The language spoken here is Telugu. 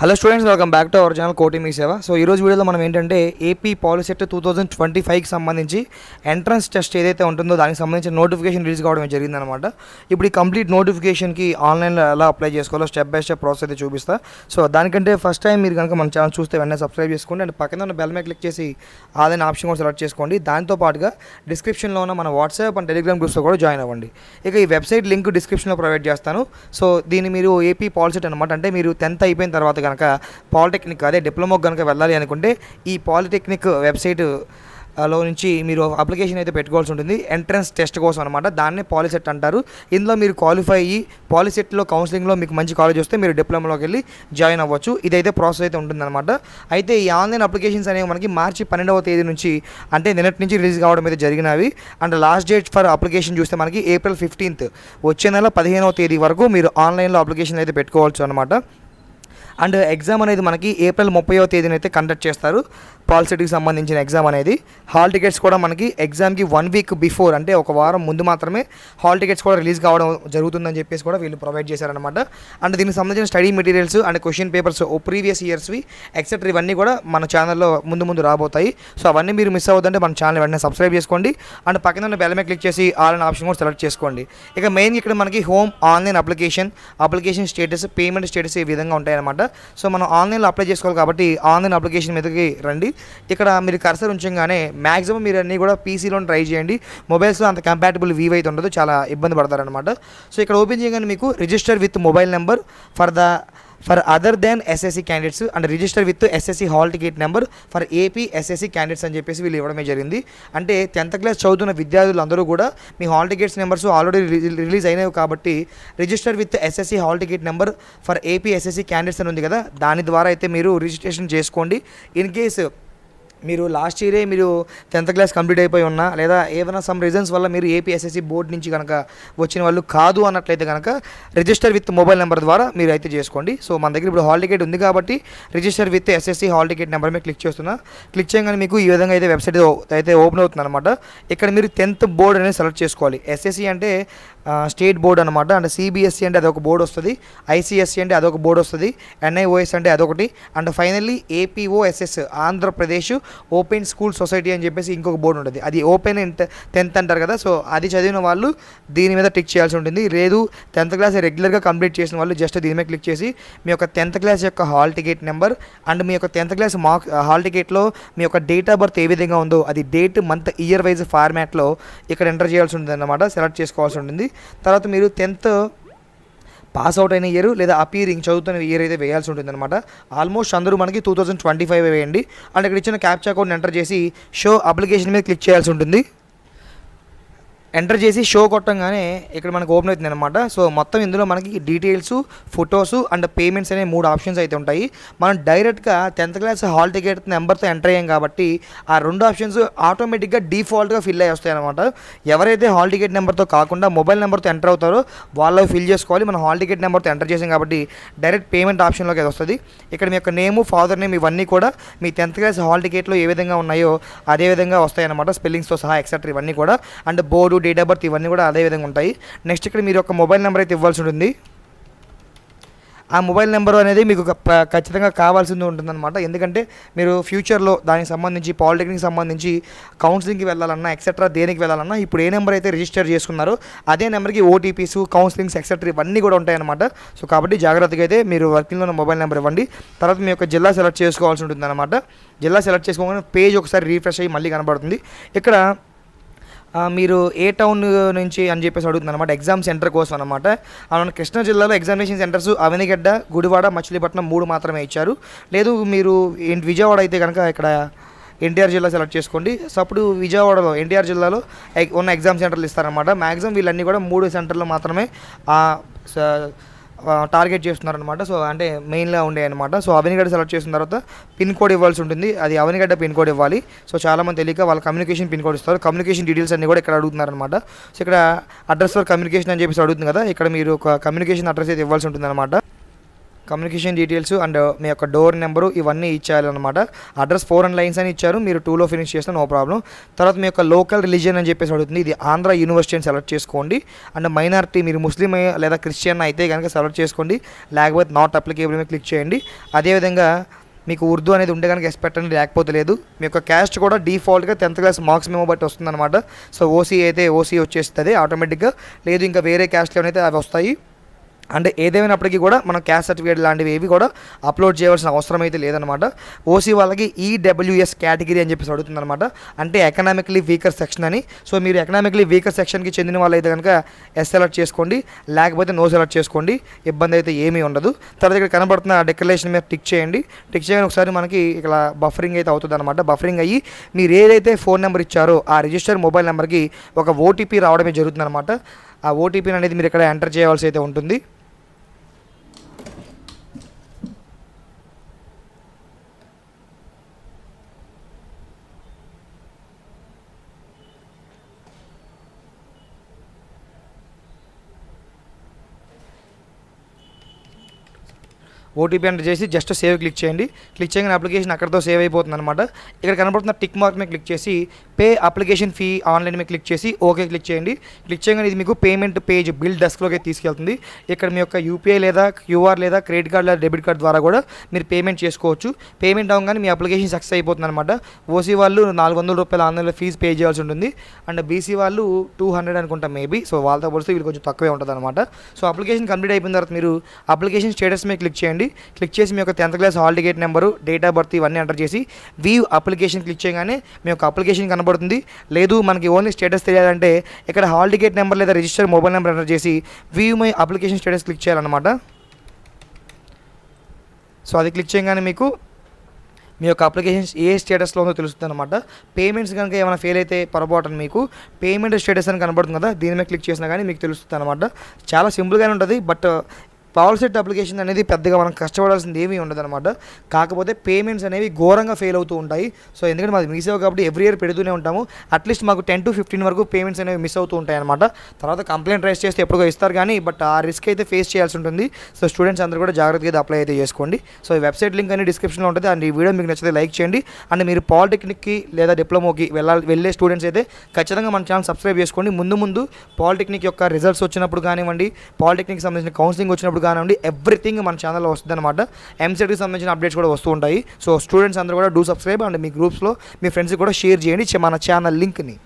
Hello students welcome back to our channel కోటి మీ సేవ సో ఈ రోజు వీడియోలో మనం ఏంటంటే A P polycet two thousand twenty ఫైవ్కి సంబంధించి ఎంట్రన్స్ టెస్ట్ ఏదైతే ఉంటుందో దానికి సంబంధించిన నోటిఫికేషన్ రిలీజ్ కావడం జరిగిందనమాట ఇప్పుడు ఈ కంప్లీట్ నోటిఫికేషన్కి ఆన్లైన్లో ఎలా అప్లై చేసుకోవాలో స్టెప్ బై స్టెప్ ప్రాసెస్ అయితే చూపిస్తా. సో దానికంటే ఫస్ట్ టైం మీరు కనుక మన ఛానల్ చూస్తే వెంటనే సబ్స్క్రైబ్ చేసుకోండి. అండ్ పక్కన ఉన్న బెల్ మీద క్లిక్ చేసి ఆదాయం ఆప్షన్ కూడా సెలెక్ట్ చేసుకోండి. దాంతో పాటుగా డిస్క్రిప్షన్లో ఉన్న మన వాట్సాప్ అండ్ టెలిగ్రామ్ గ్రూప్స్లో కూడా జాయిన్ అవ్వండి. ఇక ఈ వెబ్సైట్ లింక్ డిస్క్రిప్షన్లో ప్రొవైడ్ చేస్తాను. సో దీన్ని మీరు ఏపీ పాలిసెట్ అనమాట అంటే మీరు టెన్త్ అయిపోయిన తర్వాత కనుక పాలిటెక్నిక్ అదే డిప్లొమాకి కనుక వెళ్ళాలి అనుకుంటే ఈ పాలిటెక్నిక్ వెబ్సైట్లో నుంచి మీరు అప్లికేషన్ అయితే పెట్టుకోవాల్సి ఉంటుంది. ఎంట్రన్స్ టెస్ట్ కోసం అనమాట దాన్నే పాలిసెట్ అంటారు. ఇందులో మీరు క్వాలిఫై అయ్యి పాలిసెట్లో కౌన్సిలింగ్లో మీకు మంచి కాలేజ్ వస్తే మీరు డిప్లొమాలోకి వెళ్ళి జాయిన్ అవ్వచ్చు. ఇదైతే ప్రాసెస్ అయితే ఉంటుందన్నమాట. అయితే ఈ ఆన్లైన్ అప్లికేషన్స్ అనేవి మనకి మార్చి పన్నెండవ తేదీ నుంచి అంటే నిన్నటి నుంచి రిలీజ్ కావడం అయితే జరిగినవి. And last date for application చూస్తే మనకి ఏప్రిల్ ఫిఫ్టీన్త్ వచ్చే నెల పదిహేనవ తేదీ వరకు మీరు ఆన్లైన్లో అప్లికేషన్ అయితే పెట్టుకోవచ్చు అనమాట అండ్ ఎగ్జామ్ అనేది మనకి ఏప్రిల్ ముప్పైవ తేదీన అయితే కండక్ట్ చేస్తారు. పాలిసెట్కి సంబంధించిన ఎగ్జామ్ అనేది. హాల్ టికెట్స్ కూడా మనకి ఎగ్జామ్కి వన్ వీక్ బిఫోర్ అంటే ఒక వారం ముందు మాత్రమే హాల్ టికెట్స్ కూడా రిలీజ్ కావడం జరుగుతుందని చెప్పేసి కూడా వీళ్ళు ప్రొవైడ్ చేశారనమాట అండ్ దీనికి సంబంధించిన study materials and question papers previous ఇయర్స్వి etcetera ఇవన్నీ కూడా మన ఛానల్లో ముందు ముందు రాబోతాయి. సో అవన్నీ మీరు మిస్ అవ్వద్దంటే మన ఛానల్ వెంటనే సబ్స్క్రైబ్ చేసుకోండి. అండ్ పక్కన ఉన్న బెల్ మీద క్లిక్ చేసి ఆల్ అనే ఆప్షన్ కూడా సెలెక్ట్ చేసుకోండి. ఇక మెయిన్ ఇక్కడ మనకి home online application application status payment status ఈ విధంగా ఉంటాయన్నమాట. సో మనం ఆన్లైన్లో అప్లై చేసుకోవాలి కాబట్టి ఆన్లైన్ అప్లికేషన్ మీదకి రండి. ఇక్కడ మీరు కర్సర్ ఉంచగానే మ్యాక్సిమం మీరు అన్నీ కూడా పీసీలో ట్రై చేయండి. మొబైల్స్లో అంత కంపాటబుల్ వీవ్ అయితే ఉండదు చాలా ఇబ్బంది పడతారనమాట సో ఇక్కడ ఓపెన్ చేయగానే మీకు register with mobile number for the for other than S S C candidates and register with S S C hall ticket number for A P S S C candidates అని చెప్పేసి వీళ్ళు ఇవ్వడమే జరిగింది. అంటే టెన్త్ క్లాస్ చదువుతున్న విద్యార్థులు అందరూ కూడా మీ hall tickets numbers already release అయినవి కాబట్టి register with S S C hall ticket number for A P S S C candidates అని ఉంది కదా దాని ద్వారా అయితే మీరు రిజిస్ట్రేషన్ చేసుకోండి. ఇన్ కేస్ మీరు లాస్ట్ ఇయరే మీరు టెన్త్ క్లాస్ కంప్లీట్ అయిపోయి ఉన్నా లేదా ఏదైనా సమ్ రీజన్స్ వల్ల మీరు ఏపీఎస్ఎస్సి బోర్డు నుంచి కనుక వచ్చిన వాళ్ళు కాదు అన్నట్లయితే కనుక రిజిస్టర్ విత్ మొబైల్ నెంబర్ ద్వారా మీరు అయితే చేసుకోండి. సో మన దగ్గర ఇప్పుడు హాల్ టికెట్ ఉంది కాబట్టి register with S S C hall ticket number మీద క్లిక్ చేస్తున్నా. క్లిక్ చేయగానే మీకు ఈ విధంగా అయితే వెబ్సైట్ అయితే ఓపెన్ అవుతుంది అనమాట ఇక్కడ మీరు టెన్త్ బోర్డ్ అనేది సెలెక్ట్ చేసుకోవాలి. ఎస్ఎస్సి అంటే స్టేట్ బోర్డ్ అనమాట అంటే సిబిఎస్సి అంటే అదొక బోర్డు వస్తుంది. ఐసిఎస్సి అంటే అదొక బోర్డు వస్తుంది. ఎన్ఐఓఎస్ అంటే అదొకటి. And finally A P O S S Andhra Pradesh open school society అని చెప్పేసి ఇంకొక బోర్డు ఉంటుంది. అది ఓపెన్ టెన్త్ అంటారు కదా సో అది చదివిన వాళ్ళు దీని మీద టిక్ చేయాల్సి ఉంటుంది. లేదు టెన్త్ క్లాస్ రెగ్యులర్గా కంప్లీట్ చేసిన వాళ్ళు జస్ట్ దీని మీద క్లిక్ చేసి మీ యొక్క టెన్త్ క్లాస్ యొక్క హాల్ టికెట్ నెంబర్ అండ్ మీ యొక్క టెన్త్ క్లాస్ మార్క్ హాల్ టికెట్లో మీ యొక్క డేట్ ఆఫ్ బర్త్ ఏ విధంగా ఉందో అది డేట్ మంత్ ఇయర్ వైజ్ ఫార్మాట్లో ఇక్కడ ఎంటర్ చేయాల్సి ఉంటుంది అన్నమాట సెలెక్ట్ చేసుకోవాల్సి ఉంటుంది. తర్వాత మీరు టెన్త్ పాస్ అవుట్ అయిన ఇయర్ లేదా అపీరింగ్ చదువుతున్న ఇయర్ అయితే వేయాల్సి ఉంటుంది అనమాట ఆల్మోస్ట్ అందరూ మనకి టూ థౌసండ్ ట్వంటీ ఫైవ్ వేయండి. అండ్ ఇక్కడ ఇచ్చిన క్యాప్చా కోడ్ని ఎంటర్ చేసి షో అప్లికేషన్ మీద క్లిక్ చేయాల్సి ఉంటుంది. ఎంటర్ చేసి షో కొట్టంగానే ఇక్కడ మనకు ఓపెన్ అవుతుంది అనమాట సో మొత్తం ఇందులో మనకి డీటెయిల్స్ ఫొటోస్ అండ్ పేమెంట్స్ అనే మూడు ఆప్షన్స్ అయితే ఉంటాయి. మనం డైరెక్ట్గా టెన్త్ క్లాస్ హాల్ టికెట్ నెంబర్తో ఎంటర్ అయ్యాం కాబట్టి ఆ రెండు ఆప్షన్స్ ఆటోమేటిక్గా డిఫాల్ట్గా ఫిల్ అయ్యి వస్తాయి అనమాట ఎవరైతే హాల్ టికెట్ నెంబర్తో కాకుండా మొబైల్ నెంబర్తో ఎంటర్ అవుతారో వాళ్ళు ఫిల్ చేసుకోవాలి. మనం హాల్ టికెట్ నెంబర్తో ఎంటర్ చేసాం కాబట్టి డైరెక్ట్ పేమెంట్ ఆప్షన్లోకి అది వస్తుంది. ఇక్కడ మీ యొక్క నేము ఫాదర్ నేమ్ ఇవన్నీ కూడా మీ టెన్త్ క్లాస్ హాల్ టికెట్లో ఏ విధంగా ఉన్నాయో అదే విధంగా వస్తాయన్నమాట స్పెల్లింగ్స్తో సహా ఎక్సెట్రా ఇవన్నీ కూడా. And board date of birth ఇవన్నీ కూడా అదే విధంగా ఉంటాయి. నెక్స్ట్ ఇక్కడ మీరు ఒక మొబైల్ నెంబర్ అయితే ఇవ్వాల్సి ఉంటుంది. ఆ మొబైల్ నెంబర్ అనేది మీకు ఖచ్చితంగా కావాల్సింది ఉంటుందన్నమాట. ఎందుకంటే మీరు ఫ్యూచర్లో దానికి సంబంధించి పాలిటెక్నిక్ సంబంధించి కౌన్సిలింగ్కి వెళ్ళాలన్నా ఎక్సెట్రా దేనికి వెళ్ళాలన్నా ఇప్పుడు ఏ నెంబర్ అయితే రిజిస్టర్ చేసుకున్నారో అదే నెంబర్కి ఓటీపీస్ కౌన్సిలింగ్స్ ఎక్సెట్రా ఇవన్నీ కూడా ఉంటాయన్నమాట. సో కాబట్టి జాగ్రత్తగా అయితే మీరు వర్కింగ్లో ఉన్న మొబైల్ నెంబర్ ఇవ్వండి. తర్వాత మీ యొక్క జిల్లా సెలెక్ట్ చేసుకోవాల్సి ఉంటుంది అనమాట జిల్లా సెలెక్ట్ చేసుకోగానే పేజ్ ఒకసారి రీఫ్రెష్ అయ్యి మళ్ళీ కనబడుతుంది. ఇక్కడ మీరు ఏ టౌన్ నుంచి అని చెప్పేసి అడుగుతుంది అనమాట ఎగ్జామ్ సెంటర్ కోసం అనమాట మన కృష్ణా జిల్లాలో ఎగ్జామినేషన్ సెంటర్స్ అవనిగడ్డ గుడివాడ మచిలీపట్నం మూడు మాత్రమే ఇచ్చారు. లేదు మీరు విజయవాడ అయితే కనుక ఇక్కడ ఎన్టీఆర్ జిల్లా సెలెక్ట్ చేసుకోండి. సో అప్పుడు విజయవాడలో ఎన్టీఆర్ జిల్లాలో ఎగ్- ఉన్న ఎగ్జామ్ సెంటర్లు ఇస్తారనమాట మ్యాక్సిమం వీళ్ళన్నీ కూడా మూడు సెంటర్లు మాత్రమే టార్గెట్ చేస్తున్నారనమాట సో అంటే మెయిన్గా ఉండే అనమాట సో అవనిగడ్డ సెలెక్ట్ చేసిన తర్వాత పిన్ కోడ్ ఇవ్వాల్సి ఉంటుంది. అది అవనిగడ్డ పిన్ కోడ్ ఇవ్వాలి. సో చాలామంది తెలియక వాళ్ళ కమ్యూనికేషన్ పిన్ కోడ్ ఇస్తారు. కమ్యూనికేషన్ డీటెయిల్స్ అన్ని కూడా ఇక్కడ అడుగుతున్నారనమాట సో ఇక్కడ అడ్రస్ ఫర్ కమ్యూనికేషన్ అని చెప్పేసి అడుగుతుంది కదా. ఇక్కడ మీరు ఒక కమ్యూనికేషన్ అడ్రస్ అయితే ఇవ్వాల్సి ఉంటుంది అనమాట కమ్యూనికేషన్ డీటెయిల్స్ అండ్ మీ యొక్క డోర్ నెంబరు ఇవన్నీ ఇచ్చేయాలన్నమాట. అడ్రస్ ఫోర్ అండ్ లైన్స్ అని ఇచ్చారు. మీరు టూలో ఫినిష్ చేస్తే నో ప్రాబ్లం. తర్వాత మీ యొక్క లోకల్ రిలీజియన్ అని చెప్పేసి అడుగుతుంది ఇది ఆంధ్ర యూనివర్సిటీ అని సెలెక్ట్ చేసుకోండి. అండ్ మైనారిటీ మీరు ముస్లిం లేదా క్రిస్టియన్ అయితే కనుక సెలెక్ట్ చేసుకోండి. లేకపోతే నాట్ అప్లికేబుల్ మీద క్లిక్ చేయండి. అదేవిధంగా మీకు ఉర్దూ అనేది ఉంటే కనుక ఎక్స్పెక్ట్ అనేది లేకపోతే లేదు. మీ యొక్క క్యాస్ట్ కూడా డిఫాల్ట్గా టెన్త్ క్లాస్ మార్క్స్ మేము బట్టి వస్తుందన్నమాట. సో ఓసీ అయితే ఓసీ వచ్చేస్తుంది ఆటోమేటిక్గా. లేదు ఇంకా వేరే క్యాస్ట్లో అయితే అవి వస్తాయి. అంటే ఏదేమైనప్పటికీ కూడా మనం క్యాస్ట్ సర్టిఫికేట్ లాంటివి ఏవి కూడా అప్లోడ్ చేయవలసిన అవసరం అయితే లేదనమాట ఓసీ వాళ్ళకి ఈడబ్ల్యూఎస్ కేటగిరీ అని చెప్పేసి అడుగుతుందన్నమాట. అంటే ఎకనామికలీ వీకర్ సెక్షన్ అని. సో మీరు ఎకనామికలీ వీకర్ సెక్షన్కి చెందిన వాళ్ళైతే కనుక ఎస్ సెలెక్ట్ చేసుకోండి. లేకపోతే నో సెలెక్ట్ చేసుకోండి. ఇబ్బంది అయితే ఏమీ ఉండదు. తర్వాత ఇక్కడ కనబడుతున్న డెక్లరేషన్ మీద టిక్ చేయండి. టిక్ చేయని ఒకసారి మనకి ఇక్కడ బఫరింగ్ అయితే అవుతుంది అనమాట బఫరింగ్ అయ్యి మీరు ఏదైతే ఫోన్ నెంబర్ ఇచ్చారో ఆ రిజిస్టర్ మొబైల్ నెంబర్కి ఒక ఓటీపీ రావడమే జరుగుతుంది అనమాట ఆ ఓటీపీని అనేది మీరు ఇక్కడ ఎంటర్ చేయవలసి అయితే ఉంటుంది. ఓటీపీ ఎంటర్ చేసి జస్ట్ సేవ్ క్లిక్ చేయండి. క్లిక్ చేయగానే అప్లికేషన్ అక్కడతో సేవ్ అయిపోతుంది అనమాట ఇక్కడ కనబడుతున్న టిక్ మార్క్ మీద క్లిక్ చేసి పే అప్లికేషన్ ఫీ ఆన్లైన్ మీద క్లిక్ చేసి ఓకే క్లిక్ చేయండి. క్లిక్ చేయగానే ఇది మీకు పేమెంట్ పేజ్ బిల్ డెస్క్లోకి తీసుకెళ్తుంది. ఇక్కడ మీ యొక్క యూపీఐ లేదా క్యూఆర్ లేదా క్రెడిట్ కార్డ్ లేదా డెబిట్ కార్డ్ ద్వారా కూడా మీరు పేమెంట్ చేసుకోవచ్చు. పేమెంట్ అవ్వగానే మీ అప్లికేషన్ సక్సెస్ అయిపోతుంది అనమాట ఓసీ వాళ్ళు నాలుగు వందల రూపాయల ఆన్లైన్లో ఫీజు పే చేయాల్సి ఉంటుంది. అండ్ బీసీ వాళ్ళు టూ హండ్రెడ్ అనుకుంటా మేబీ సో వాళ్ళతో పోలిస్తే వీళ్ళు కొంచెం తక్కువే ఉంటుంది అనమాట సో అప్లికేషన్ కంప్లీట్ అయిపోయిన తర్వాత మీరు అప్లికేషన్ స్టేటస్ మీద క్లిక్ చేయండి. క్లిక్ చేసి మీ యొక్క tenth class hall ticket number date of birth ఇవన్నీ ఎంటర్ చేసి వ్యూ అప్లికేషన్ క్లిక్ చేయగానే మీ యొక్క అప్లికేషన్ కనబడుతుంది. లేదు మనకి ఓన్లీ స్టేటస్ తెలియాలంటే ఇక్కడ హాల్ టికెట్ నెంబర్ లేదా రిజిస్టర్ మొబైల్ నెంబర్ ఎంటర్ చేసి view my application status click చేయాలన్నమాట. సో అది క్లిక్ చేయగానే మీకు మీ యొక్క అప్లికేషన్ ఏ స్టేటస్లో ఉందో తెలుస్తుంది అనమాట పేమెంట్స్ కనుక ఏమైనా ఫెయిల్ అయితే పొరపాటున మీకు పేమెంట్ స్టేటస్ అని కనబడుతుంది కదా దీని మీద క్లిక్ చేసినా కానీ మీకు తెలుస్తుంది అనమాట చాలా సింపుల్గానే ఉంటుంది బట్ పవర్ సెట్ అప్లికేషన్ అనేది పెద్దగా మనం కష్టపడాల్సింది ఏమీ ఉండదు అనమాట కాకపోతే పేమెంట్స్ అనేవి ఘోరంగా ఫెయిల్ అవుతూ ఉంటాయి. సో ఎందుకంటే మాది మిస్ కాబట్టి ఎవ్రీ ఇయర్ పెడుతూనే ఉంటాము. అట్లీస్ట్ మాకు టెన్ టు ఫిఫ్టీన్ వరకు పేమెంట్స్ అనేవి మిస్ అవుతూ ఉంటాయి అనమాట తర్వాత కంప్లైంట్ రైస్ చేస్తే ఎప్పుడుగా ఇస్తారు కానీ బట్ ఆ రిస్క్ అయితే ఫేస్ చేయాల్సి ఉంటుంది. సో స్టూడెంట్స్ అందరూ కూడా జాగ్రత్తగా అప్లై అయితే చేసుకోండి. సో ఈ వెబ్సైట్ లింక్ అనేది డిస్క్రిప్షన్లో ఉంటుంది. అండ్ ఈ వీడియో మీకు నచ్చితే లైక్ చేయండి. అండ్ మీరు పాలిటెక్నిక్కి లేదా డిప్లొమోకి వెళ్ళాలి వెళ్ళే స్టూడెంట్స్ అయితే ఖచ్చితంగా మన ఛానల్ సబ్స్క్రైబ్ చేసుకోండి. ముందు ముందు పాలిటెక్నిక్ యొక్క రిజల్ట్స్ వచ్చినప్పుడు కానివ్వండి పాలిటెక్నిక్ సంబంధించిన కౌన్సిలింగ్ వచ్చినప్పుడు కానివ్వండి ఎవ్రీథింగ్ మన ఛానల్లో వస్తుంది అనమాట ఎంసెట్కి సంబంధించిన అప్డేట్స్ కూడా వస్తూ ఉంటాయి. సో స్టూడెంట్స్ అందరూ కూడా డూ సబ్స్క్రైబ్ అండ్ మీ గ్రూప్స్లో మీ ఫ్రెండ్స్కి కూడా షేర్ చేయండి. మన ఛానల్ లింక్ని